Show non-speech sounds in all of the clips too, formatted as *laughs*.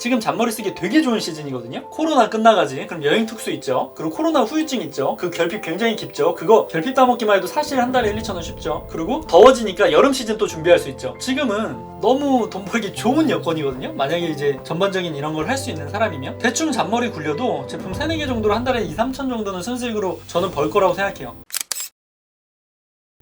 지금 잔머리 쓰기 되게 좋은 시즌이거든요. 코로나 끝나가지. 그럼 여행 특수 있죠. 그리고 코로나 후유증 있죠. 그 결핍 굉장히 깊죠. 그거 결핍 따먹기만 해도 사실 한 달에 1, 2천 원 쉽죠. 그리고 더워지니까 여름 시즌 또 준비할 수 있죠. 지금은 너무 돈 벌기 좋은 여건이거든요. 만약에 이제 전반적인 이런 걸 할 수 있는 사람이면 대충 잔머리 굴려도 제품 3, 4개 정도로 한 달에 2, 3천 정도는 순수익으로 저는 벌 거라고 생각해요.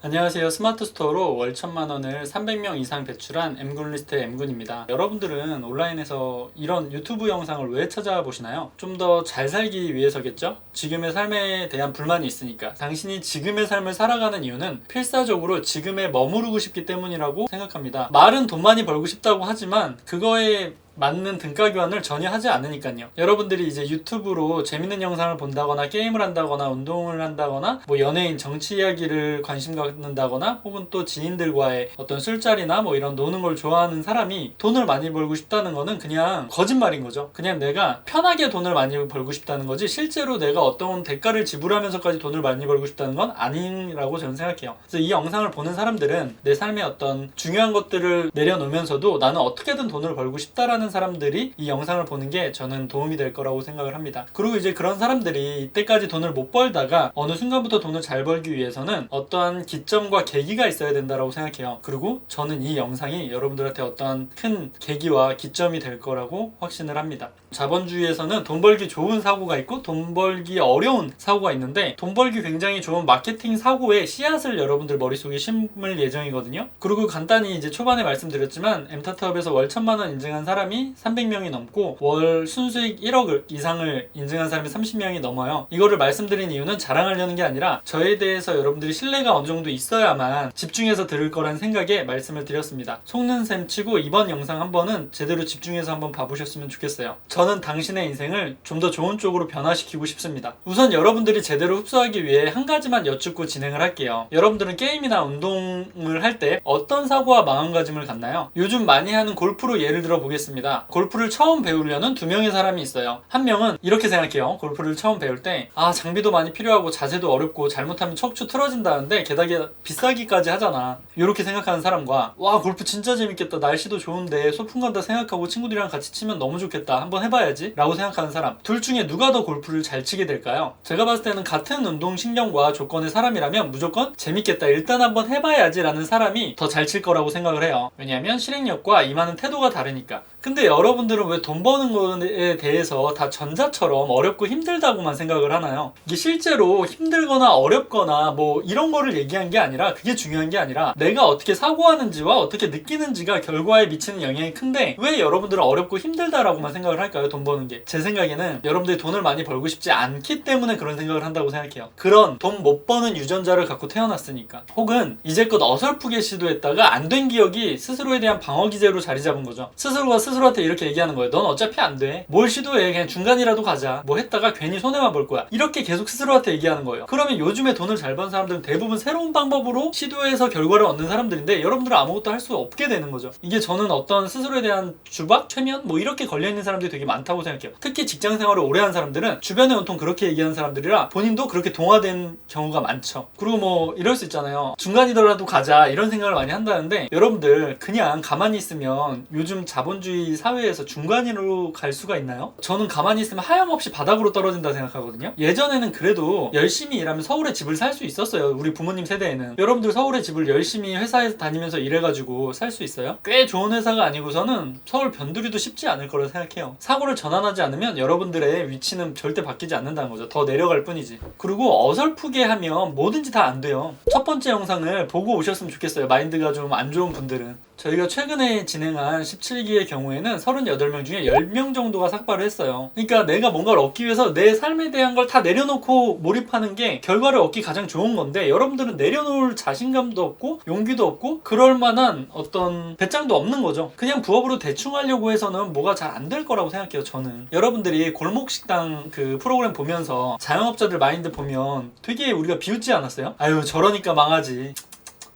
안녕하세요. 스마트 스토어로 월 천만 원을 300명 이상 배출한 M군 리스트의 M군입니다. 여러분들은 온라인에서 이런 유튜브 영상을 왜 찾아보시나요? 좀 더 잘 살기 위해서겠죠? 지금의 삶에 대한 불만이 있으니까. 당신이 지금의 삶을 살아가는 이유는 필사적으로 지금에 머무르고 싶기 때문이라고 생각합니다. 말은 돈 많이 벌고 싶다고 하지만 그거에 맞는 등가 교환을 전혀 하지 않으니까요. 여러분들이 이제 유튜브로 재밌는 영상을 본다거나 게임을 한다거나 운동을 한다거나 뭐 연예인 정치 이야기를 관심 갖는다거나 혹은 또 지인들과의 어떤 술자리나 뭐 이런 노는 걸 좋아하는 사람이 돈을 많이 벌고 싶다는 거는 그냥 거짓말인 거죠. 그냥 내가 편하게 돈을 많이 벌고 싶다는 거지 실제로 내가 어떤 대가를 지불하면서까지 돈을 많이 벌고 싶다는 건 아니라고 저는 생각해요. 그래서 이 영상을 보는 사람들은 내 삶의 어떤 중요한 것들을 내려놓으면서도 나는 어떻게든 돈을 벌고 싶다라는 사람들이 이 영상을 보는 게 저는 도움이 될 거라고 생각을 합니다. 그리고 이제 그런 사람들이 이때까지 돈을 못 벌다가 어느 순간부터 돈을 잘 벌기 위해서는 어떠한 기점과 계기가 있어야 된다라고 생각해요. 그리고 저는 이 영상이 여러분들한테 어떠한 큰 계기와 기점이 될 거라고 확신을 합니다. 자본주의에서는 돈 벌기 좋은 사고가 있고 돈 벌기 어려운 사고가 있는데 돈 벌기 굉장히 좋은 마케팅 사고의 씨앗을 여러분들 머릿속에 심을 예정이거든요. 그리고 간단히 이제 초반에 말씀드렸지만 엠타트업에서 월 천만 원 인증한 사람이 300명이 넘고 월 순수익 1억 이상을 인증한 사람이 30명이 넘어요. 이거를 말씀드린 이유는 자랑하려는 게 아니라 저에 대해서 여러분들이 신뢰가 어느 정도 있어야만 집중해서 들을 거란 생각에 말씀을 드렸습니다. 속는 셈 치고 이번 영상 한 번은 제대로 집중해서 한번 봐보셨으면 좋겠어요. 저는 당신의 인생을 좀 더 좋은 쪽으로 변화시키고 싶습니다. 우선 여러분들이 제대로 흡수하기 위해 한 가지만 여쭙고 진행을 할게요. 여러분들은 게임이나 운동을 할 때 어떤 사고와 마음가짐을 갖나요? 요즘 많이 하는 골프로 예를 들어 보겠습니다. 골프를 처음 배우려는 두 명의 사람이 있어요. 한 명은 이렇게 생각해요. 골프를 처음 배울 때, 아, 장비도 많이 필요하고 자세도 어렵고 잘못하면 척추 틀어진다는데 게다가 비싸기까지 하잖아. 이렇게 생각하는 사람과, 와, 골프 진짜 재밌겠다. 날씨도 좋은데 소풍 간다 생각하고 친구들이랑 같이 치면 너무 좋겠다. 한번 해 봐야지. 라고 생각하는 사람. 둘 중에 누가 더 골프를 잘 치게 될까요? 제가 봤을 때는 같은 운동 신경과 조건의 사람이라면 무조건 재밌겠다. 일단 한번 해봐야지. 라는 사람이 더 잘 칠 거라고 생각을 해요. 왜냐하면 실행력과 임하는 태도가 다르니까. 근데 여러분들은 왜 돈 버는 거에 대해서 다 전자처럼 어렵고 힘들다고만 생각을 하나요? 이게 실제로 힘들거나 어렵거나 뭐 이런 거를 얘기한 게 아니라 그게 중요한 게 아니라 내가 어떻게 사고하는지와 어떻게 느끼는지가 결과에 미치는 영향이 큰데 왜 여러분들은 어렵고 힘들다라고만 생각을 할까요? 돈 버는 게. 제 생각에는 여러분들이 돈을 많이 벌고 싶지 않기 때문에 그런 생각을 한다고 생각해요. 그런 돈 못 버는 유전자를 갖고 태어났으니까. 혹은 이제껏 어설프게 시도했다가 안 된 기억이 스스로에 대한 방어 기제로 자리 잡은 거죠. 스스로가 스스로한테 이렇게 얘기하는 거예요. 넌 어차피 안 돼. 뭘 시도해. 그냥 중간이라도 가자. 뭐 했다가 괜히 손해만 볼 거야. 이렇게 계속 스스로한테 얘기하는 거예요. 그러면 요즘에 돈을 잘 버는 사람들은 대부분 새로운 방법으로 시도해서 결과를 얻는 사람들인데 여러분들은 아무것도 할 수 없게 되는 거죠. 이게 저는 어떤 스스로에 대한 주박, 최면 뭐 이렇게 걸려 있는 사람들이 되게 많다고 생각해요. 특히 직장 생활을 오래 한 사람들은 주변에 온통 그렇게 얘기하는 사람들이라 본인도 그렇게 동화된 경우가 많죠. 그리고 뭐 이럴 수 있잖아요. 중간이더라도 가자 이런 생각을 많이 한다는데 여러분들 그냥 가만히 있으면 요즘 자본주의 사회에서 중간으로 갈 수가 있나요? 저는 가만히 있으면 하염없이 바닥으로 떨어진다 생각하거든요. 예전에는 그래도 열심히 일하면 서울에 집을 살 수 있었어요. 우리 부모님 세대에는. 여러분들 서울에 집을 열심히 회사에서 다니면서 일해가지고 살 수 있어요? 꽤 좋은 회사가 아니고서는 서울 변두리도 쉽지 않을 거라 생각해요. 사고를 전환하지 않으면 여러분들의 위치는 절대 바뀌지 않는다는 거죠. 더 내려갈 뿐이지. 그리고 어설프게 하면 뭐든지 다 안 돼요. 첫 번째 영상을 보고 오셨으면 좋겠어요. 마인드가 좀 안 좋은 분들은. 저희가 최근에 진행한 17기의 경우 에는 38명 중에 10명 정도가 삭발을 했어요. 그러니까 내가 뭔가를 얻기 위해서 내 삶에 대한 걸 다 내려놓고 몰입하는 게 결과를 얻기 가장 좋은 건데 여러분들은 내려놓을 자신감도 없고 용기도 없고 그럴 만한 어떤 배짱도 없는 거죠. 그냥 부업으로 대충 하려고 해서는 뭐가 잘 안 될 거라고 생각해요, 저는. 여러분들이 골목 식당 그 프로그램 보면서 자영업자들 마인드 보면 되게 우리가 비웃지 않았어요? 아유, 저러니까 망하지.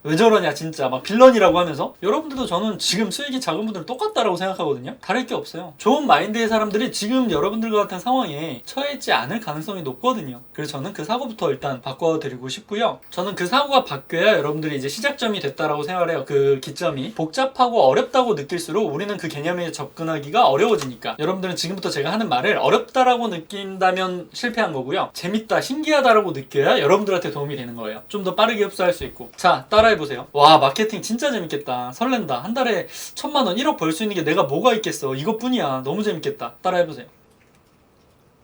왜 저러냐 진짜. 막 빌런이라고 하면서. 여러분들도 저는 지금 수익이 작은 분들 똑같다라고 생각하거든요. 다를 게 없어요. 좋은 마인드의 사람들이 지금 여러분들과 같은 상황에 처해 있지 않을 가능성이 높거든요. 그래서 저는 그 사고부터 일단 바꿔드리고 싶고요. 저는 그 사고가 바뀌어야 여러분들이 이제 시작점이 됐다라고 생각을 해요. 그 기점이. 복잡하고 어렵다고 느낄수록 우리는 그 개념에 접근하기가 어려워지니까. 여러분들은 지금부터 제가 하는 말을 어렵다라고 느낀다면 실패한 거고요. 재밌다 신기하다라고 느껴야 여러분들한테 도움이 되는 거예요. 좀 더 빠르게 흡수할 수 있고. 자 따라 해보세요. 와 마케팅 진짜 재밌겠다. 설렌다. 한 달에 천만 원 1억 벌 수 있는 게 내가 뭐가 있겠어. 이것뿐이야. 너무 재밌겠다. 따라해보세요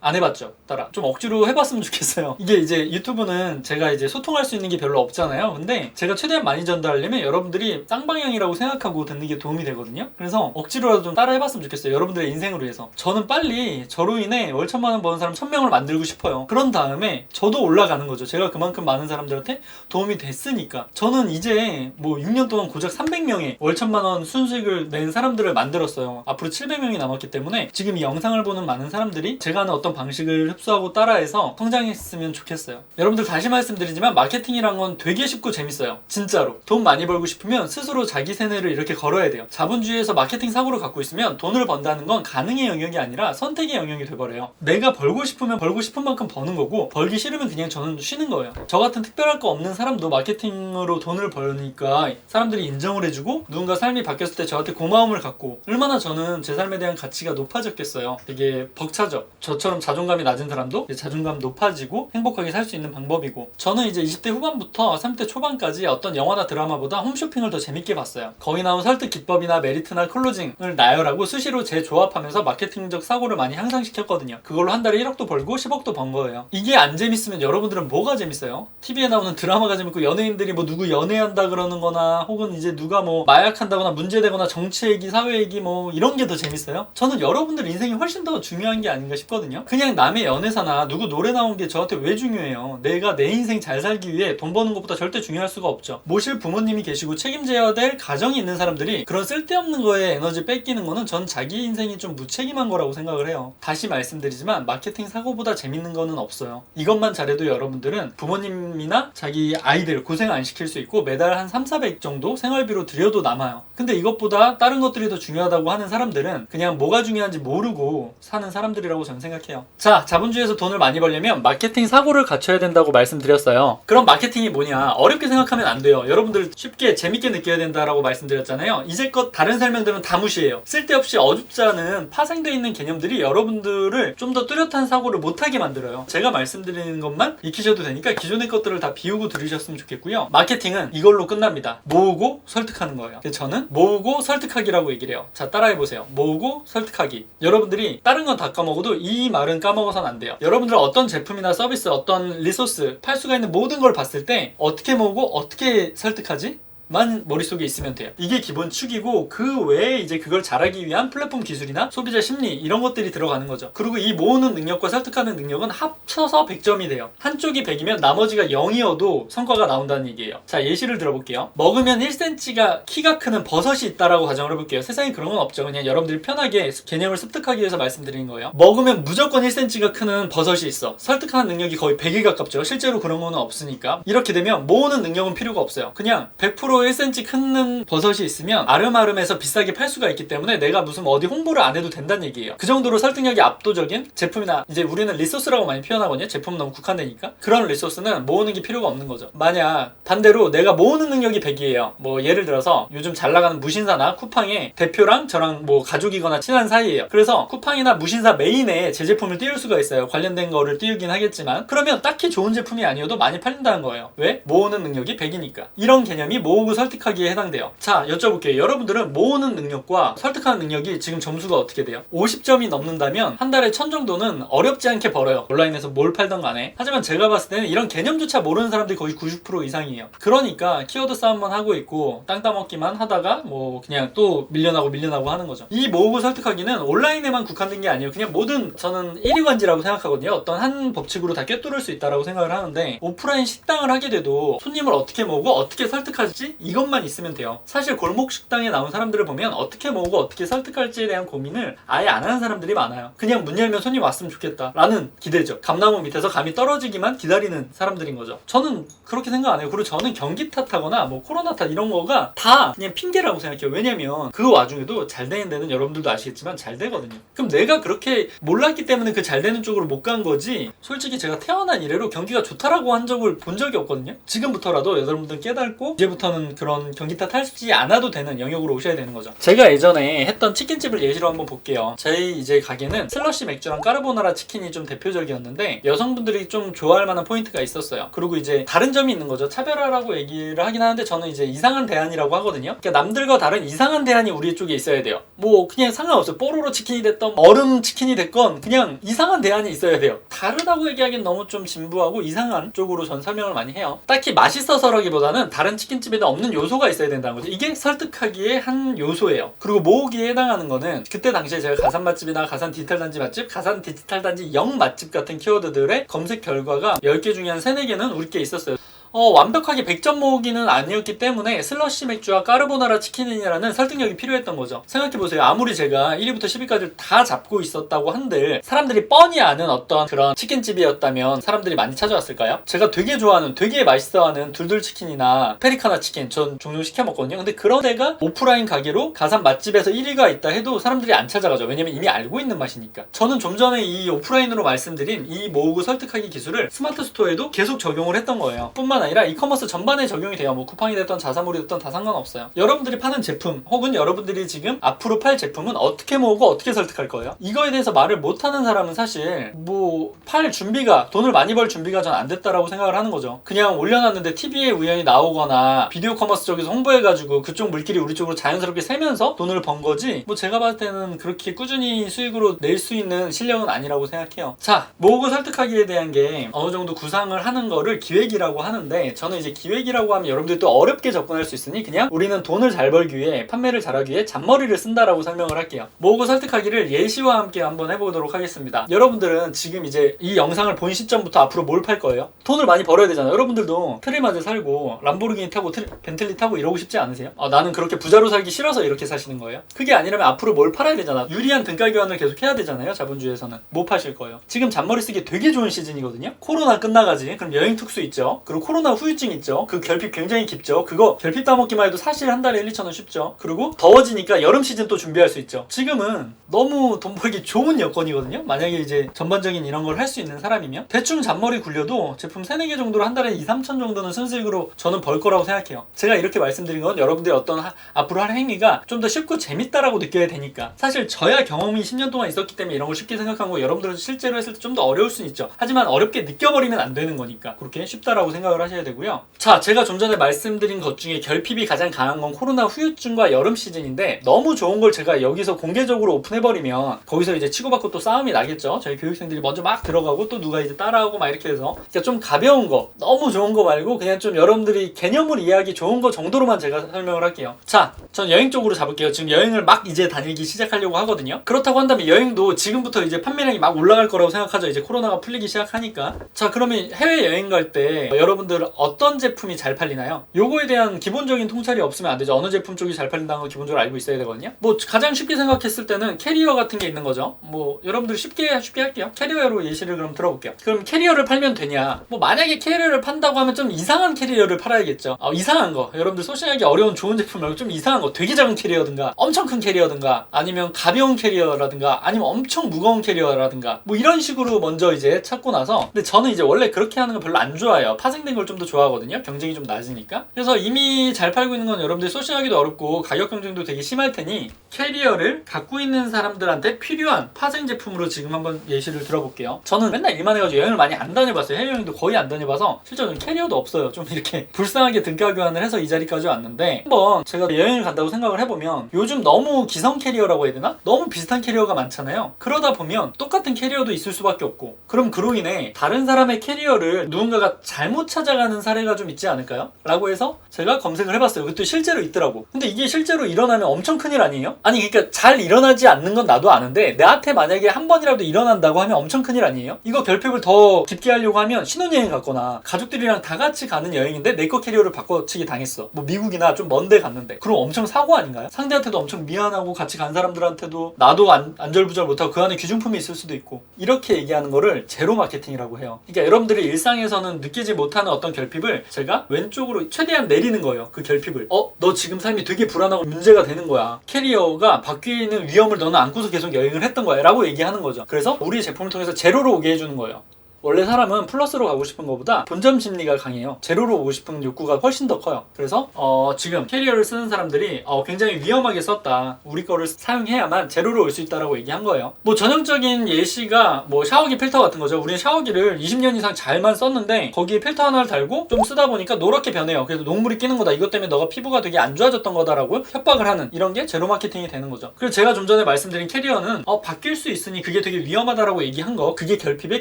안 해봤죠. 따라 좀 억지로 해봤으면 좋겠어요. 이게 이제 유튜브는 제가 이제 소통할 수 있는 게 별로 없잖아요. 근데 제가 최대한 많이 전달하려면 여러분들이 쌍방향이라고 생각하고 듣는 게 도움이 되거든요. 그래서 억지로라도 좀 따라 해봤으면 좋겠어요. 여러분들의 인생을 위해서. 저는 빨리 저로 인해 월 천만 원 버는 사람 천명을 만들고 싶어요. 그런 다음에 저도 올라가는 거죠. 제가 그만큼 많은 사람들한테 도움이 됐으니까. 저는 이제 뭐 6년 동안 고작 300명의 월 천만 원 순수익을 낸 사람들을 만들었어요. 앞으로 700명이 남았기 때문에 지금 이 영상을 보는 많은 사람들이 제가 하는 어떤 방식을 흡수하고 따라해서 성장했으면 좋겠어요. 여러분들 다시 말씀드리지만 마케팅이란 건 되게 쉽고 재밌어요. 진짜로. 돈 많이 벌고 싶으면 스스로 자기 세뇌를 이렇게 걸어야 돼요. 자본주의에서 마케팅 사고를 갖고 있으면 돈을 번다는 건 가능의 영역이 아니라 선택의 영역이 돼버려요. 내가 벌고 싶으면 벌고 싶은 만큼 버는 거고 벌기 싫으면 그냥 저는 쉬는 거예요. 저 같은 특별할 거 없는 사람도 마케팅으로 돈을 벌니까 사람들이 인정을 해주고 누군가 삶이 바뀌었을 때 저한테 고마움을 갖고 얼마나 저는 제 삶에 대한 가치가 높아졌겠어요. 되게 벅차죠. 저처럼 자존감이 낮은 사람도 자존감 높아지고 행복하게 살 수 있는 방법이고 저는 이제 20대 후반부터 30대 초반까지 어떤 영화나 드라마보다 홈쇼핑을 더 재밌게 봤어요. 거기 나온 설득 기법이나 메리트나 클로징을 나열하고 수시로 재조합하면서 마케팅적 사고를 많이 향상시켰거든요. 그걸로 한 달에 1억도 벌고 10억도 번 거예요. 이게 안 재밌으면 여러분들은 뭐가 재밌어요? TV에 나오는 드라마가 재밌고 연예인들이 뭐 누구 연애한다 그러는 거나 혹은 이제 누가 뭐 마약한다거나 문제되거나 정치 얘기, 사회 얘기 뭐 이런 게 더 재밌어요? 저는 여러분들 인생이 훨씬 더 중요한 게 아닌가 싶거든요. 그냥 남의 연애사나 누구 노래 나온 게 저한테 왜 중요해요? 내가 내 인생 잘 살기 위해 돈 버는 것보다 절대 중요할 수가 없죠. 모실 부모님이 계시고 책임져야 될 가정이 있는 사람들이 그런 쓸데없는 거에 에너지 뺏기는 거는 전 자기 인생이 좀 무책임한 거라고 생각을 해요. 다시 말씀드리지만 마케팅 사고보다 재밌는 거는 없어요. 이것만 잘해도 여러분들은 부모님이나 자기 아이들 고생 안 시킬 수 있고 매달 한 3, 400 정도 생활비로 들여도 남아요. 근데 이것보다 다른 것들이 더 중요하다고 하는 사람들은 그냥 뭐가 중요한지 모르고 사는 사람들이라고 저는 생각해요. 자, 자본주의에서 돈을 많이 벌려면 마케팅 사고를 갖춰야 된다고 말씀드렸어요. 그럼 마케팅이 뭐냐? 어렵게 생각하면 안 돼요. 여러분들 쉽게 재밌게 느껴야 된다라고 말씀드렸잖아요. 이제껏 다른 설명들은 다 무시해요. 쓸데없이 어줍지 않은 파생되어 있는 개념들이 여러분들을 좀 더 뚜렷한 사고를 못하게 만들어요. 제가 말씀드리는 것만 익히셔도 되니까 기존의 것들을 다 비우고 들으셨으면 좋겠고요. 마케팅은 이걸로 끝납니다. 모으고 설득하는 거예요. 저는 모으고 설득하기라고 얘기를 해요. 자, 따라해보세요. 모으고 설득하기. 여러분들이 다른 건 다 까먹어도 이 말은 까먹어서는 안 돼요. 여러분들은 어떤 제품이나 서비스, 어떤 리소스, 팔 수가 있는 모든 걸 봤을 때 어떻게 모으고 어떻게 설득하지? 만 머릿속에 있으면 돼요. 이게 기본 축이고 그 외에 이제 그걸 잘하기 위한 플랫폼 기술이나 소비자 심리 이런 것들이 들어가는 거죠. 그리고 이 모으는 능력과 설득하는 능력은 합쳐서 100점이 돼요. 한쪽이 100이면 나머지가 0이어도 성과가 나온다는 얘기예요. 자, 예시를 들어볼게요. 먹으면 1cm가 키가 크는 버섯이 있다라고 가정을 해볼게요. 세상에 그런 건 없죠. 그냥 여러분들이 편하게 개념을 습득하기 위해서 말씀드리는 거예요. 먹으면 무조건 1cm가 크는 버섯이 있어. 설득하는 능력이 거의 100에 가깝죠. 실제로 그런 거는 없으니까. 이렇게 되면 모으는 능력은 필요가 없어요. 그냥 100% 1cm 큰 버섯이 있으면 아름아름해서 비싸게 팔 수가 있기 때문에 내가 무슨 어디 홍보를 안 해도 된다는 얘기예요. 그 정도로 설득력이 압도적인 제품이나 이제 우리는 리소스라고 많이 표현하거든요. 제품 너무 국한되니까. 그런 리소스는 모으는 게 필요가 없는 거죠. 만약 반대로 내가 모으는 능력이 100이에요. 뭐 예를 들어서 요즘 잘 나가는 무신사나 쿠팡의 대표랑 저랑 뭐 가족이거나 친한 사이예요. 그래서 쿠팡이나 무신사 메인에 제 제품을 띄울 수가 있어요. 관련된 거를 띄우긴 하겠지만 그러면 딱히 좋은 제품이 아니어도 많이 팔린다는 거예요. 왜? 모으는 능력이 100이니까. 이런 개념이 모으고 설득하기에 해당돼요. 자, 여쭤볼게요. 여러분들은 모으는 능력과 설득하는 능력이 지금 점수가 어떻게 돼요? 50점이 넘는다면 한 달에 1000 정도는 어렵지 않게 벌어요. 온라인에서 뭘 팔던 간에. 하지만 제가 봤을 때는 이런 개념조차 모르는 사람들이 거의 90% 이상이에요. 그러니까 키워드 싸움만 하고 있고 땅 따먹기만 하다가 뭐 그냥 또 밀려나고 밀려나고 하는 거죠. 이 모으고 설득하기는 온라인에만 국한된 게 아니에요. 그냥 모든 저는 1위관지라고 생각하거든요. 어떤 한 법칙으로 다 꿰뚫을 수 있다라고 생각을 하는데 오프라인 식당을 하게 돼도 손님을 어떻게 모으고 어떻게 설득하지 이것만 있으면 돼요. 사실 골목 식당에 나온 사람들을 보면 어떻게 모으고 어떻게 설득할지에 대한 고민을 아예 안 하는 사람들이 많아요. 그냥 문 열면 손님 왔으면 좋겠다라는 기대죠. 감나무 밑에서 감이 떨어지기만 기다리는 사람들인 거죠. 저는 그렇게 생각 안 해요. 그리고 저는 경기 탓하거나 뭐 코로나 탓 이런 거가 다 그냥 핑계라고 생각해요. 왜냐면 그 와중에도 잘 되는 데는 여러분들도 아시겠지만 잘 되거든요. 그럼 내가 그렇게 몰랐기 때문에 그 잘 되는 쪽으로 못 간 거지. 솔직히 제가 태어난 이래로 경기가 좋다라고 한 적을 본 적이 없거든요. 지금부터라도 여러분들 깨닫고 이제부터는 그런 경기 탓 하지 않아도 되는 영역으로 오셔야 되는 거죠. 제가 예전에 했던 치킨집을 예시로 한번 볼게요. 저희 이제 가게는 슬러시 맥주랑 까르보나라 치킨이 좀 대표적이었는데 여성분들이 좀 좋아할 만한 포인트가 있었어요. 그리고 이제 다른 점이 있는 거죠. 차별화라고 얘기를 하긴 하는데 저는 이제 이상한 대안이라고 하거든요. 그러니까 남들과 다른 이상한 대안이 우리 쪽에 있어야 돼요. 뭐 그냥 상관없어요. 뽀로로 치킨이 됐던 얼음 치킨이 됐건 그냥 이상한 대안이 있어야 돼요. 다르다고 얘기하기엔 너무 좀 진부하고 이상한 쪽으로 전 설명을 많이 해요. 딱히 맛있어서라기보다는 다른 치킨집에는 없는 요소가 있어야 된다는 거죠. 이게 설득하기에 한 요소예요. 그리고 모으기에 해당하는 거는 그때 당시에 제가 가산 맛집이나 가산 디지털 단지 맛집, 가산 디지털 단지 영 맛집 같은 키워드들의 검색 결과가 10개 중에 한 3, 4개는 우리 게 있었어요. 어, 완벽하게 100점 모으기는 아니었기 때문에 슬러시 맥주와 까르보나라 치킨이라는 설득력이 필요했던 거죠. 생각해보세요. 아무리 제가 1위부터 10위까지를 다 잡고 있었다고 한들 사람들이 뻔히 아는 어떤 그런 치킨집이었다면 사람들이 많이 찾아왔을까요? 제가 되게 좋아하는, 되게 맛있어하는 둘둘치킨이나 페리카나 치킨 전 종종 시켜 먹거든요. 근데 그런 데가 오프라인 가게로 가산 맛집에서 1위가 있다 해도 사람들이 안 찾아가죠. 왜냐면 이미 알고 있는 맛이니까. 저는 좀 전에 이 오프라인으로 말씀드린 이 모으고 설득하기 기술을 스마트 스토어에도 계속 적용을 했던 거예요. 뿐만 아니라 이커머스 전반에 적용이 돼요. 뭐 쿠팡이 됐던 자사몰이 됐던 다 상관없어요. 여러분들이 파는 제품 혹은 여러분들이 지금 앞으로 팔 제품은 어떻게 모으고 어떻게 설득할 거예요? 이거에 대해서 말을 못하는 사람은 사실 뭐 팔 준비가 돈을 많이 벌 준비가 전 안 됐다라고 생각을 하는 거죠. 그냥 올려놨는데 TV에 우연히 나오거나 비디오 커머스 쪽에서 홍보해가지고 그쪽 물길이 우리 쪽으로 자연스럽게 새면서 돈을 번 거지. 뭐 제가 봤을 때는 그렇게 꾸준히 수익으로 낼 수 있는 실력은 아니라고 생각해요. 자, 모으고 설득하기에 대한 게 어느 정도 구상을 하는 거를 기획이라고 하는데 저는 이제 기획이라고 하면 여러분들이 또 어렵게 접근할 수 있으니 그냥 우리는 돈을 잘 벌기 위해 판매를 잘하기 위해 잔머리를 쓴다라고 설명을 할게요. 모으고 설득하기를 예시와 함께 한번 해보도록 하겠습니다. 여러분들은 지금 이제 이 영상을 본 시점부터 앞으로 뭘 팔 거예요? 돈을 많이 벌어야 되잖아요. 여러분들도 트리마즈 살고 람보르기니 타고 트리, 벤틀리 타고 이러고 싶지 않으세요? 아, 나는 그렇게 부자로 살기 싫어서 이렇게 사시는 거예요? 그게 아니라면 앞으로 뭘 팔아야 되잖아. 유리한 등가 교환을 계속 해야 되잖아요. 자본주의에서는. 뭐 파실 거예요? 지금 잔머리 쓰기 되게 좋은 시즌이거든요. 코로나 끝나가지. 그럼 여행 특수 있죠. 그리고 코로나 후유증 있죠. 그 결핍 굉장히 깊죠. 그거 결핍 따먹기만 해도 사실 한 달에 1, 2천 원 쉽죠. 그리고 더워지니까 여름 시즌 또 준비할 수 있죠. 지금은 너무 돈 벌기 좋은 여건이거든요. 만약에 이제 전반적인 이런 걸 할 수 있는 사람이면 대충 잔머리 굴려도 제품 3, 4개 정도로 한 달에 2, 3천 정도는 순수익으로 저는 벌 거라고 생각해요. 제가 이렇게 말씀드린 건 여러분들이 어떤 하- 앞으로 할 행위가 좀 더 쉽고 재밌다라고 느껴야 되니까. 사실 저야 경험이 10년 동안 있었기 때문에 이런 걸 쉽게 생각한 거 여러분들은 실제로 했을 때 좀 더 어려울 수는 있죠. 하지만 어렵게 느껴버리면 안 되는 거니까 그렇게 쉽다라고 생각을 하 셔야 되고요. 자, 제가 좀 전에 말씀드린 것 중에 결핍이 가장 강한 건 코로나 후유증과 여름 시즌인데 너무 좋은 걸 제가 여기서 공개적으로 오픈해버리면 거기서 이제 치고받고 또 싸움이 나겠죠. 저희 교육생들이 먼저 막 들어가고 또 누가 이제 따라하고 막 이렇게 해서 그러니까 좀 가벼운 거, 너무 좋은 거 말고 그냥 좀 여러분들이 개념을 이해하기 좋은 거 정도로만 제가 설명을 할게요. 자, 전 여행 쪽으로 잡을게요. 지금 여행을 막 이제 다니기 시작하려고 하거든요. 그렇다고 한다면 여행도 지금부터 이제 판매량이 막 올라갈 거라고 생각하죠. 이제 코로나가 풀리기 시작하니까. 자, 그러면 해외 여행 갈 때 여러분들 어떤 제품이 잘 팔리나요? 요거에 대한 기본적인 통찰이 없으면 안 되죠. 어느 제품 쪽이 잘 팔린다는 걸 기본적으로 알고 있어야 되거든요. 뭐 가장 쉽게 생각했을 때는 캐리어 같은 게 있는 거죠. 뭐 여러분들 쉽게 쉽게 할게요. 캐리어로 예시를 그럼 들어볼게요. 그럼 캐리어를 팔면 되냐? 뭐 만약에 캐리어를 판다고 하면 좀 이상한 캐리어를 팔아야겠죠. 어, 이상한 거. 여러분들 소싱하기 어려운 좋은 제품 말고 좀 이상한 거. 되게 작은 캐리어든가 엄청 큰 캐리어든가 아니면 가벼운 캐리어라든가 아니면 엄청 무거운 캐리어라든가 뭐 이런 식으로 먼저 이제 찾고 나서 근데 저는 이제 원래 그렇게 하는 거 별로 안 좋아해요. 파생된 걸좀 더 좋아하거든요. 경쟁이 좀 낮으니까. 그래서 이미 잘 팔고 있는 건 여러분들 소싱하기도 어렵고 가격 경쟁도 되게 심할 테니 캐리어를 갖고 있는 사람들한테 필요한 파생 제품으로 지금 한번 예시를 들어볼게요. 저는 맨날 일만 해가지고 여행을 많이 안 다녀봤어요. 해외여행도 거의 안 다녀봐서 실제로 캐리어도 없어요. 좀 이렇게 *laughs* 불쌍하게 등가 교환을 해서 이 자리까지 왔는데 한번 제가 여행을 간다고 생각을 해보면 요즘 너무 기성 캐리어라고 해야 되나? 너무 비슷한 캐리어가 많잖아요. 그러다 보면 똑같은 캐리어도 있을 수밖에 없고 그럼 그로 인해 다른 사람의 캐리어를 누군가가 잘못 찾아가 찾아가는 사례가 좀 있지 않을까요? 라고 해서 제가 검색을 해봤어요. 그때 실제로 있더라고. 근데 이게 실제로 일어나면 엄청 큰일 아니에요? 아니 그러니까 잘 일어나지 않는 건 나도 아는데 내한테 만약에 한 번이라도 일어난다고 하면 엄청 큰일 아니에요? 이거 결핍을 더 깊게 하려고 하면 신혼여행 갔거나 가족들이랑 다 같이 가는 여행인데 내 거 캐리어를 바꿔치기 당했어. 뭐 미국이나 좀 먼데 갔는데 그럼 엄청 사고 아닌가요? 상대한테도 엄청 미안하고 같이 간 사람들한테도 나도 안, 안절부절 못하고 그 안에 귀중품이 있을 수도 있고 이렇게 얘기하는 거를 제로 마케팅이라고 해요. 그러니까 여러분들이 일상에서는 느끼지 못하는 어떤 결핍을 제가 왼쪽으로 최대한 내리는 거예요. 그 결핍을. 어, 너 지금 삶이 되게 불안하고 문제가 되는 거야. 캐리어가 바뀌는 위험을 너는 안고서 계속 여행을 했던 거야. 라고 얘기하는 거죠. 그래서 우리 제품을 통해서 제로로 오게 해주는 거예요. 원래 사람은 플러스로 가고 싶은 것보다 본점 심리가 강해요. 제로로 오고 싶은 욕구가 훨씬 더 커요. 그래서 어, 지금 캐리어를 쓰는 사람들이 어, 굉장히 위험하게 썼다. 우리 거를 사용해야만 제로로 올 수 있다라고 얘기한 거예요. 뭐 전형적인 예시가 뭐 샤워기 필터 같은 거죠. 우리는 샤워기를 20년 이상 잘만 썼는데 거기에 필터 하나를 달고 좀 쓰다 보니까 노랗게 변해요. 그래서 녹물이 끼는 거다. 이것 때문에 너가 피부가 되게 안 좋아졌던 거다라고 협박을 하는 이런 게 제로 마케팅이 되는 거죠. 그리고 제가 좀 전에 말씀드린 캐리어는 어, 바뀔 수 있으니 그게 되게 위험하다라고 얘기한 거 그게 결핍의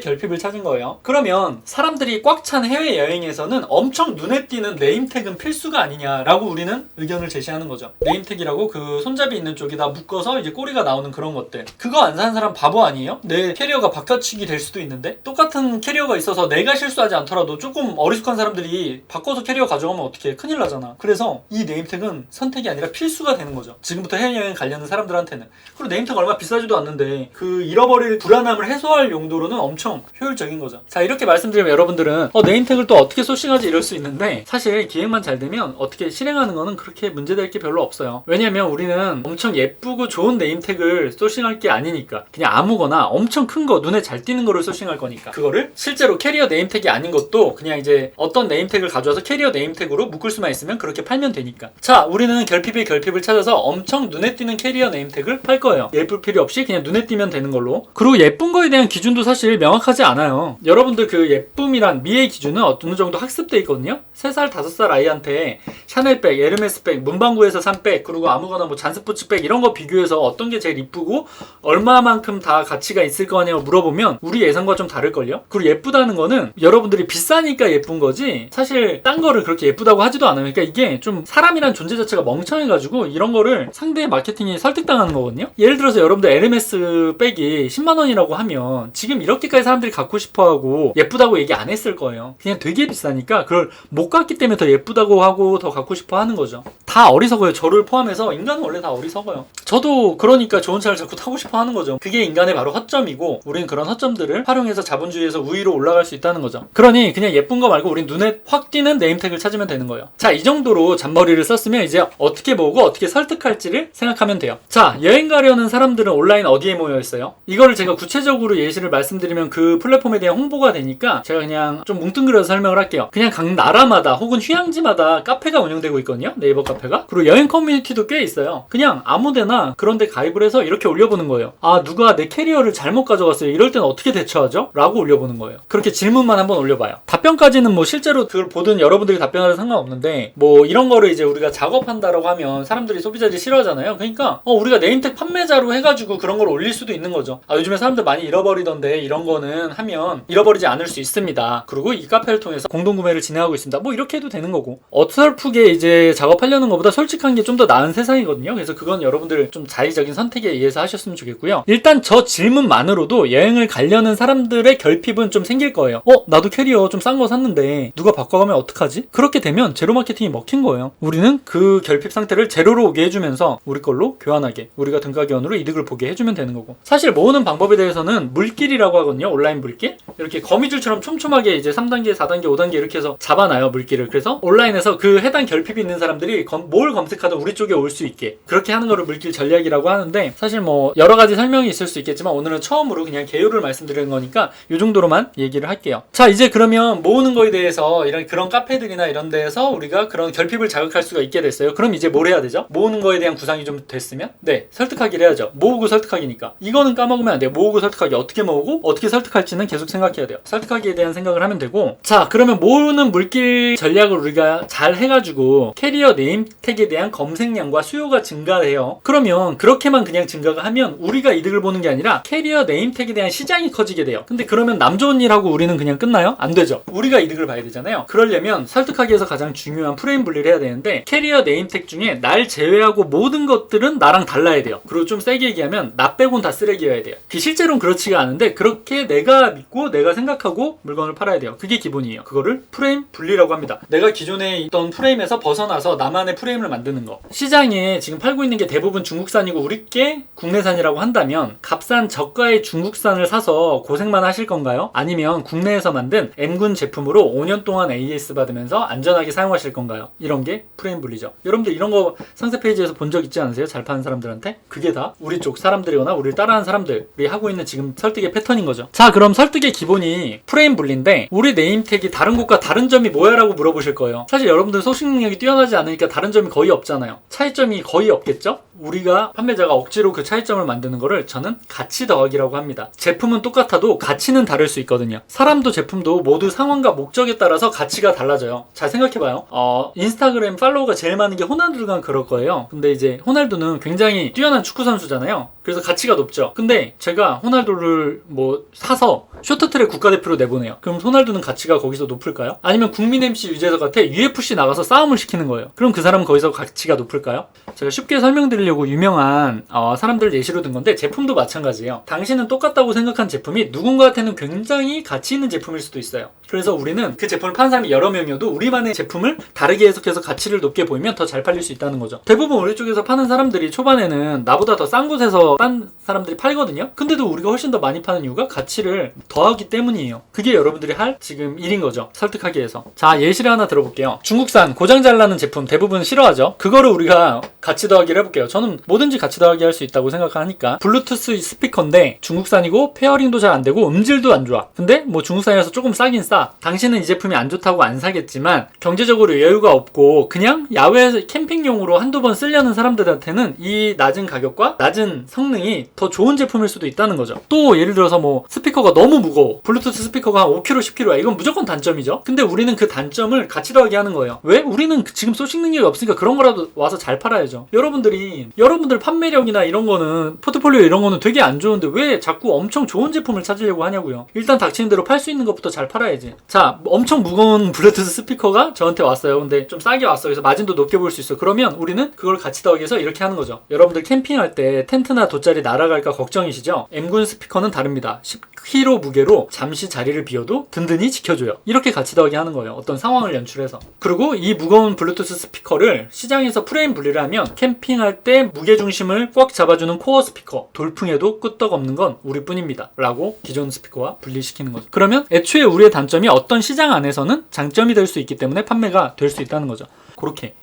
결핍을 찾은 거 예요. 그러면 사람들이 꽉 찬 해외 여행에서는 엄청 눈에 띄는 네임택은 필수가 아니냐라고 우리는 의견을 제시하는 거죠. 네임택이라고 그 손잡이 있는 쪽에다 묶어서 이제 꼬리가 나오는 그런 것들. 그거 안 사는 사람 바보 아니에요? 내 캐리어가 바꿔치기 될 수도 있는데 똑같은 캐리어가 있어서 내가 실수하지 않더라도 조금 어리숙한 사람들이 바꿔서 캐리어 가져가면 어떻게 큰일 나잖아. 그래서 이 네임택은 선택이 아니라 필수가 되는 거죠. 지금부터 해외여행 가려는 사람들한테는. 그리고 네임택 얼마 비싸지도 않는데 그 잃어버릴 불안함을 해소할 용도로는 엄청 효율적인 거죠. 자 이렇게 말씀드리면 여러분들은 어, 네임택을 또 어떻게 소싱하지 이럴 수 있는데 사실 기획만 잘 되면 어떻게 실행하는 거는 그렇게 문제될 게 별로 없어요. 왜냐면 우리는 엄청 예쁘고 좋은 네임택을 소싱할 게 아니니까 그냥 아무거나 엄청 큰 거 눈에 잘 띄는 거를 소싱할 거니까 그거를 실제로 캐리어 네임택이 아닌 것도 그냥 이제 어떤 네임택을 가져와서 캐리어 네임택으로 묶을 수만 있으면 그렇게 팔면 되니까 자 우리는 결핍의 결핍을 찾아서 엄청 눈에 띄는 캐리어 네임택을 팔 거예요. 예쁠 필요 없이 그냥 눈에 띄면 되는 걸로 그리고 예쁜 거에 대한 기준도 사실 명확하지 않아요. 여러분들 그 예쁨이란 미의 기준은 어느 정도 학습돼 있거든요. 3살, 5살 아이한테 샤넬백, 에르메스백, 문방구에서 산 백, 그리고 아무거나 뭐 잔스포츠백 이런 거 비교해서 어떤 게 제일 이쁘고 얼마만큼 다 가치가 있을 거냐고 물어보면 우리 예상과 좀 다를걸요? 그리고 예쁘다는 거는 여러분들이 비싸니까 예쁜 거지 사실 딴 거를 그렇게 예쁘다고 하지도 않아요. 그러니까 이게 좀 사람이란 존재 자체가 멍청해가지고 이런 거를 상대의 마케팅이 설득당하는 거거든요. 예를 들어서 여러분들 에르메스 백이 10만 원이라고 하면 지금 이렇게까지 사람들이 갖고 싶어 하고 예쁘다고 얘기 안 했을 거예요. 그냥 되게 비싸니까 그걸 못 갖기 때문에 더 예쁘다고 하고 더 갖고 싶어 하는 거죠. 다 어리석어요. 저를 포함해서 인간은 원래 다 어리석어요. 저도 그러니까 좋은 차를 자꾸 타고 싶어 하는 거죠. 그게 인간의 바로 허점이고 우리는 그런 허점들을 활용해서 자본주의에서 우위로 올라갈 수 있다는 거죠. 그러니 그냥 예쁜 거 말고 우린 눈에 확 띄는 네임택을 찾으면 되는 거예요. 자, 이 정도로 잔머리를 썼으면 이제 어떻게 보고 어떻게 설득할지를 생각하면 돼요. 자, 여행 가려는 사람들은 온라인 어디에 모여 있어요? 이거를 제가 구체적으로 예시를 말씀드리면 그 플랫폼에 대한 홍보가 되니까 제가 그냥 좀 뭉뚱그려서 설명을 할게요. 그냥 각 나라마다 혹은 휴양지마다 카페가 운영되고 있거든요. 네이버 카페가. 그리고 여행 커뮤니티도 꽤 있어요. 그냥 아무데나 그런데 가입을 해서 이렇게 올려보는 거예요. 아, 누가 내 캐리어를 잘못 가져갔어요. 이럴 때는 어떻게 대처하죠? 라고 올려보는 거예요. 그렇게 질문만 한번 올려봐요. 답변까지는 뭐 실제로 그걸 보든 여러분들이 답변하는 상관없는데 뭐 이런 거를 이제 우리가 작업한다라고 하면 사람들이 소비자들이 싫어하잖아요. 그러니까 어, 우리가 네임택 판매자로 해가지고 그런 걸 올릴 수도 있는 거죠. 아, 요즘에 사람들 많이 잃어버리던데 이런 거는 하면 잃어버리지 않을 수 있습니다. 그리고 이 카페를 통해서 공동 구매를 진행하고 있습니다. 뭐 이렇게 해도 되는 거고 어설프게 이제 작업하려는 것보다 솔직한 게 좀 더 나은 세상이거든요. 그래서 그건 여러분들 좀 자의적인 선택에 의해서 하셨으면 좋겠고요. 일단 저 질문만으로도 여행을 가려는 사람들의 결핍은 좀 생길 거예요. 어, 나도 캐리어 좀 싼 거 샀는데 누가 바꿔가면 어떡하지? 그렇게 되면 제로 마케팅이 먹힌 거예요. 우리는 그 결핍 상태를 제로로 오게 해주면서 우리 걸로 교환하게 우리가 등가교환으로 이득을 보게 해주면 되는 거고 사실 모으는 방법에 대해서는 물길이라고 하거든요. 온라인 물길 이렇게 거미줄처럼 촘촘하게 이제 3단계, 4단계, 5단계 이렇게 해서 잡아놔요 물길을. 그래서 온라인에서 그 해당 결핍이 있는 사람들이 검- 뭘 검색하든 우리 쪽에 올 수 있게 그렇게 하는 거를 물길 전략이라고 하는데 사실 뭐 여러 가지 설명이 있을 수 있겠지만 오늘은 처음으로 그냥 개요를 말씀드리는 거니까 이 정도로만 얘기를 할게요. 자 이제 그러면 모으는 거에 대해서 이런 그런 카페들이나 이런 데에서 우리가 그런 결핍을 자극할 수가 있게 됐어요. 그럼 이제 뭘 해야 되죠? 모으는 거에 대한 구상이 좀 됐으면 네 설득하기를 해야죠. 모으고 설득하기니까 이거는 까먹으면 안 돼요. 모으고 설득하기 어떻게 모으고 어떻게 설득할지는 계속 생각. 생각해야 돼요. 설득하기에 대한 생각을 하면 되고 자 그러면 모으는 물길 전략을 우리가 잘 해가지고 캐리어 네임 택에 대한 검색량과 수요가 증가해요. 그러면 그렇게만 그냥 증가가 하면 우리가 이득을 보는 게 아니라 캐리어 네임 택에 대한 시장이 커지게 돼요. 근데 그러면 남 좋은 일 하고 우리는 그냥 끝나요? 안 되죠. 우리가 이득을 봐야 되잖아요. 그러려면 설득하기 위해서 가장 중요한 프레임 분리를 해야 되는데 캐리어 네임 택 중에 날 제외하고 모든 것들은 나랑 달라야 돼요. 그리고 좀 세게 얘기하면 나 빼곤 다 쓰레기여야 돼요. 그 실제로는 그렇지가 않은데 그렇게 내가 믿고 내가 생각하고 물건을 팔아야 돼요. 그게 기본이에요. 그거를 프레임 분리라고 합니다. 내가 기존에 있던 프레임에서 벗어나서 나만의 프레임을 만드는 거. 시장에 지금 팔고 있는 게 대부분 중국산이고 우리 게 국내산이라고 한다면 값싼 저가의 중국산을 사서 고생만 하실 건가요? 아니면 국내에서 만든 M군 제품으로 5년 동안 AS 받으면서 안전하게 사용하실 건가요? 이런 게 프레임 분리죠. 여러분들 이런 거 상세 페이지에서 본 적 있지 않으세요? 잘 파는 사람들한테? 그게 다 우리 쪽 사람들이거나 우리를 따라하는 사람들이 하고 있는 지금 설득의 패턴인 거죠. 자, 그럼 설득의 기본이 프레임 분리인데 우리 네임 택이 다른 곳과 다른 점이 뭐야 라고 물어보실 거예요. 사실 여러분들 소식 능력이 뛰어나지 않으니까 다른 점이 거의 없잖아요. 차이점이 거의 없겠죠? 우리가 판매자가 억지로 그 차이점을 만드는 거를 저는 가치 더하기라고 합니다. 제품은 똑같아도 가치는 다를 수 있거든요. 사람도 제품도 모두 상황과 목적에 따라서 가치가 달라져요. 잘 생각해봐요. 어, 인스타그램 팔로워가 제일 많은 게 호날두가 그럴 거예요. 근데 이제 호날두는 굉장히 뛰어난 축구 선수잖아요. 그래서 가치가 높죠. 근데 제가 호날두를 뭐 사서 쇼트트랙 국가대표로 내보내요. 그럼 호날두는 가치가 거기서 높을까요? 아니면 국민 MC 유재석 같아 UFC 나가서 싸움을 시키는 거예요. 그럼 그 사람은 거기서 가치가 높을까요? 제가 쉽게 설명드리려고 유명한 어, 사람들 예시로 든 건데 제품도 마찬가지예요. 당신은 똑같다고 생각한 제품이 누군가한테는 굉장히 가치 있는 제품일 수도 있어요. 그래서 우리는 그 제품을 파는 사람이 여러 명이어도 우리만의 제품을 다르게 해석해서 가치를 높게 보이면 더 잘 팔릴 수 있다는 거죠. 대부분 우리 쪽에서 파는 사람들이 초반에는 나보다 더 싼 곳에서 딴 사람들이 팔거든요. 근데도 우리가 훨씬 더 많이 파는 이유가 가치를 더하기 때문이에요. 그게 여러분들이 할 지금 일인 거죠. 설득하기 위해서. 자, 예시를 하나 들어볼게요. 중국산 고장 잘 나는 제품 대부분 싫어하죠. 그거를 우리가 가치 더하기를 해볼게요. 저는 뭐든지 가치 더하기 할 수 있다고 생각하니까 블루투스 스피커인데 중국산이고 페어링도 잘 안 되고 음질도 안 좋아. 근데 뭐 중국산이라서 조금 싸긴 싸. 당신은 이 제품이 안 좋다고 안 사겠지만 경제적으로 여유가 없고 그냥 야외에서 캠핑용으로 한두 번 쓰려는 사람들한테는 이 낮은 가격과 낮은 성능 이 더 좋은 제품일 수도 있다는 거죠. 또 예를 들어서 뭐 스피커가 너무 무거워. 블루투스 스피커가 한 5kg, 10kg야. 이건 무조건 단점이죠. 근데 우리는 그 단점을 가치 더하기 하는 거예요. 왜? 우리는 지금 소식 능력이 없으니까 그런 거라도 와서 잘 팔아야죠. 여러분들이 여러분들 판매력이나 이런 거는 포트폴리오 이런 거는 되게 안 좋은데 왜 자꾸 엄청 좋은 제품을 찾으려고 하냐고요. 일단 닥치는 대로 팔 수 있는 것부터 잘 팔아야지. 자, 엄청 무거운 *laughs* 블루투스 스피커가 저한테 왔어요. 근데 좀 싸게 왔어. 그래서 마진도 높게 볼 수 있어. 그러면 우리는 그걸 같이 더하기 위해서 이렇게 하는 거죠. 여러분들 캠핑할 때 텐트나 돗자리 날아갈까 걱정이시죠? M군 스피커는 다릅니다. 10kg 무게로 잠시 자리를 비워도 든든히 지켜줘요. 이렇게 같이 더하기 하는 거예요. 어떤 상황을 연출해서. 그리고 이 무거운 블루투스 스피커를 시장에서 프레임 분리를 하면 캠핑할 때 무게 중심을 꽉 잡아주는 코어 스피커. 돌풍에도 끄떡 없는 건 우리뿐입니다. 라고 기존 스피커와 분리시키는 거죠. 그러면 애초에 우리의 단점이 어떤 시장 안에서는 장점이 될 수 있기 때문에 판매가 될 수 있다는 거죠. 그렇게.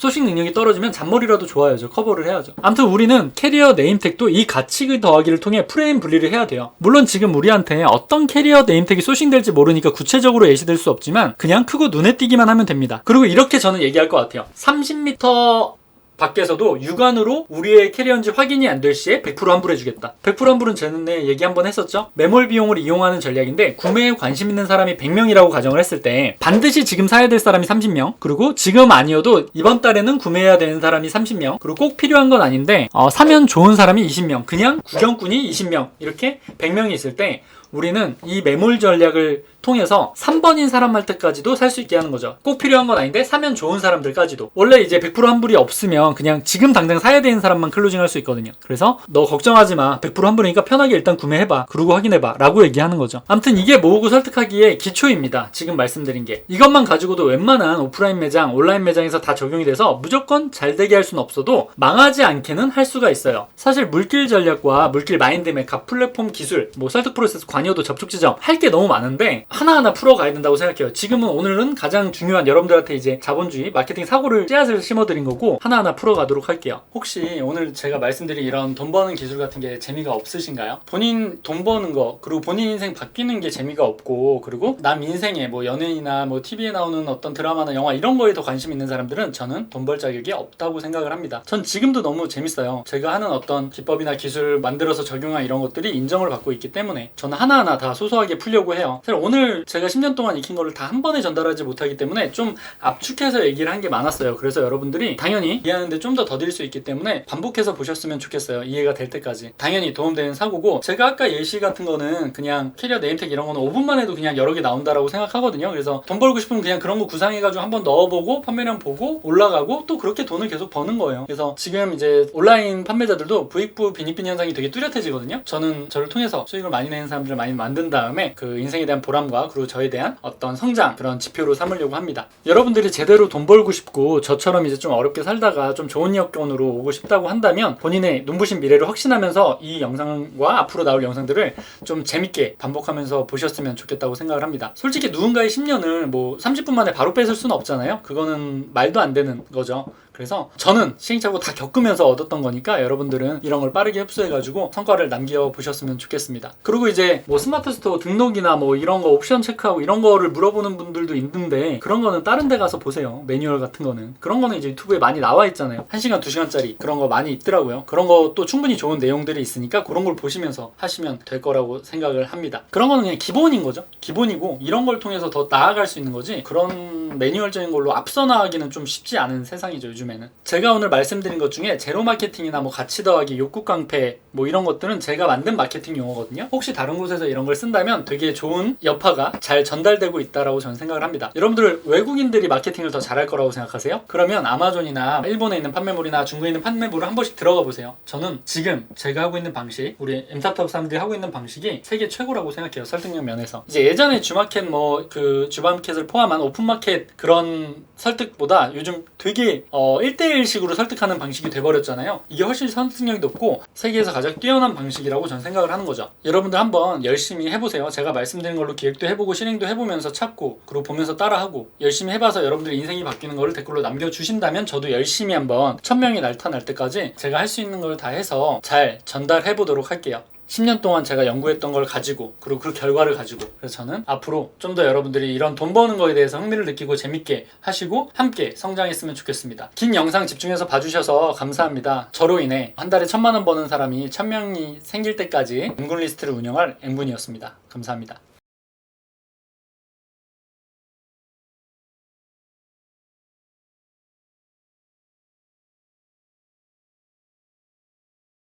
소식 능력이 떨어지면 잔머리라도 좋아야죠. 커버를 해야죠. 아무튼 우리는 캐리어 네임택도 이 가치 더하기를 통해 프레임 분리를 해야 돼요. 물론 지금 우리한테 어떤 캐리어 네임택이 소싱될지 모르니까 구체적으로 예시될 수 없지만 그냥 크고 눈에 띄기만 하면 됩니다. 그리고 이렇게 저는 얘기할 것 같아요. 30m 밖에서도 육안으로 우리의 캐리어인지 확인이 안 될 시에 100% 환불해주겠다. 100% 환불은 전에 얘기 한번 했었죠? 매몰 비용을 이용하는 전략인데 구매에 관심 있는 사람이 100명이라고 가정을 했을 때 반드시 지금 사야 될 사람이 30명 그리고 지금 아니어도 이번 달에는 구매해야 되는 사람이 30명 그리고 꼭 필요한 건 아닌데 어, 사면 좋은 사람이 20명 그냥 구경꾼이 20명 이렇게 100명이 있을 때 우리는 이 매몰 전략을 통해서 3번인 사람한테까지도 살 수 있게 하는 거죠. 꼭 필요한 건 아닌데 사면 좋은 사람들까지도. 원래 이제 100% 환불이 없으면 그냥 지금 당장 사야 되는 사람만 클로징 할 수 있거든요. 그래서 너 걱정하지 마. 100% 환불이니까 편하게 일단 구매해봐. 그러고 확인해봐. 라고 얘기하는 거죠. 아무튼 이게 모으고 설득하기에 기초입니다. 지금 말씀드린 게. 이것만 가지고도 웬만한 오프라인 매장, 온라인 매장에서 다 적용이 돼서 무조건 잘 되게 할 수는 없어도 망하지 않게는 할 수가 있어요. 사실 물길 전략과 물길 마인드맵, 각 플랫폼 기술, 뭐 설득 프로세스 관 여도 접촉 지점 할 게 너무 많은데 하나하나 풀어가야 된다고 생각해요. 지금은 오늘은 가장 중요한 여러분들한테 이제 자본주의, 마케팅 사고를 씨앗을 심어드린 거고 하나하나 풀어가도록 할게요. 혹시 오늘 제가 말씀드린 이런 돈 버는 기술 같은 게 재미가 없으신가요? 본인 돈 버는 거 그리고 본인 인생 바뀌는 게 재미가 없고 그리고 남 인생에 뭐 연예인이나 뭐 TV에 나오는 어떤 드라마나 영화 이런 거에 더 관심 있는 사람들은 저는 돈 벌 자격이 없다고 생각을 합니다. 전 지금도 너무 재밌어요. 제가 하는 어떤 기법이나 기술 만들어서 적용한 이런 것들이 인정을 받고 있기 때문에 저는 하나 하나하나 다 소소하게 풀려고 해요. 사실 오늘 제가 10년 동안 익힌 거를 다 한 번에 전달하지 못하기 때문에 좀 압축해서 얘기를 한 게 많았어요. 그래서 여러분들이 당연히 이해하는데 좀 더 더딜 수 있기 때문에 반복해서 보셨으면 좋겠어요. 이해가 될 때까지. 당연히 도움되는 사고고 제가 아까 예시 같은 거는 그냥 캐리어 네임택 이런 거는 5분만 해도 그냥 여러 개 나온다라고 생각하거든요. 그래서 돈 벌고 싶으면 그냥 그런 거 구상해가지고 한번 넣어보고 판매량 보고 올라가고 또 그렇게 돈을 계속 버는 거예요. 그래서 지금 이제 온라인 판매자들도 부익부 빈익빈 현상이 되게 뚜렷해지거든요. 저는 저를 통해서 수익을 많이 내는 사람들을 많이 만든 다음에 그 인생에 대한 보람과 그리고 저에 대한 어떤 성장 그런 지표로 삼으려고 합니다. 여러분들이 제대로 돈 벌고 싶고 저처럼 이제 좀 어렵게 살다가 좀 좋은 여건으로 오고 싶다고 한다면 본인의 눈부신 미래를 확신하면서 이 영상과 앞으로 나올 영상들을 좀 재밌게 반복하면서 보셨으면 좋겠다고 생각을 합니다. 솔직히 누군가의 10년을 뭐 30분 만에 바로 뺏을 수는 없잖아요. 그거는 말도 안 되는 거죠. 그래서 저는 시행착오 다 겪으면서 얻었던 거니까 여러분들은 이런 걸 빠르게 흡수해가지고 성과를 남겨 보셨으면 좋겠습니다. 그리고 이제 뭐 스마트 스토어 등록이나 뭐 이런 거 옵션 체크하고 이런 거를 물어보는 분들도 있는데 그런 거는 다른 데 가서 보세요. 매뉴얼 같은 거는. 그런 거는 이제 유튜브에 많이 나와 있잖아요. 1시간, 2시간짜리 그런 거 많이 있더라고요. 그런 것도 충분히 좋은 내용들이 있으니까 그런 걸 보시면서 하시면 될 거라고 생각을 합니다. 그런 거는 그냥 기본인 거죠. 기본이고 이런 걸 통해서 더 나아갈 수 있는 거지 그런 매뉴얼적인 걸로 앞서 나가기는 좀 쉽지 않은 세상이죠 요즘 에는. 제가 오늘 말씀드린 것 중에 제로 마케팅이나 뭐 가치 더하기 욕구 깡패 뭐 이런 것들은 제가 만든 마케팅 용어거든요. 혹시 다른 곳에서 이런 걸 쓴다면 되게 좋은 여파가 잘 전달되고 있다라고 저는 생각을 합니다. 여러분들 외국인들이 마케팅을 더 잘할 거라고 생각하세요? 그러면 아마존이나 일본에 있는 판매물이나 중국에 있는 판매물을 한 번씩 들어가 보세요. 저는 지금 제가 하고 있는 방식 우리 엠타탑 사람들이 하고 있는 방식이 세계 최고라고 생각해요 설득력 면에서. 이제 예전에 주마켓 뭐 그 주마켓을 포함한 오픈마켓 그런 설득보다 요즘 되게 어 1대1식으로 설득하는 방식이 돼버렸잖아요. 이게 훨씬 설득력이 높고 세계에서 가장 뛰어난 방식이라고 저는 생각을 하는 거죠. 여러분들 한번 열심히 해보세요. 제가 말씀드린 걸로 기획도 해보고 실행도 해보면서 찾고 그리고 보면서 따라하고 열심히 해봐서 여러분들 인생이 바뀌는 거를 댓글로 남겨주신다면 저도 열심히 한번 천명이 날타날 때까지 제가 할 수 있는 걸 다 해서 잘 전달해 보도록 할게요 10년 동안 제가 연구했던 걸 가지고 그리고 그 결과를 가지고 그래서 저는 앞으로 좀 더 여러분들이 이런 돈 버는 거에 대해서 흥미를 느끼고 재밌게 하시고 함께 성장했으면 좋겠습니다. 긴 영상 집중해서 봐주셔서 감사합니다. 저로 인해 한 달에 천만 원 버는 사람이 천 명이 생길 때까지 엠군 리스트를 운영할 엠군이었습니다. 감사합니다.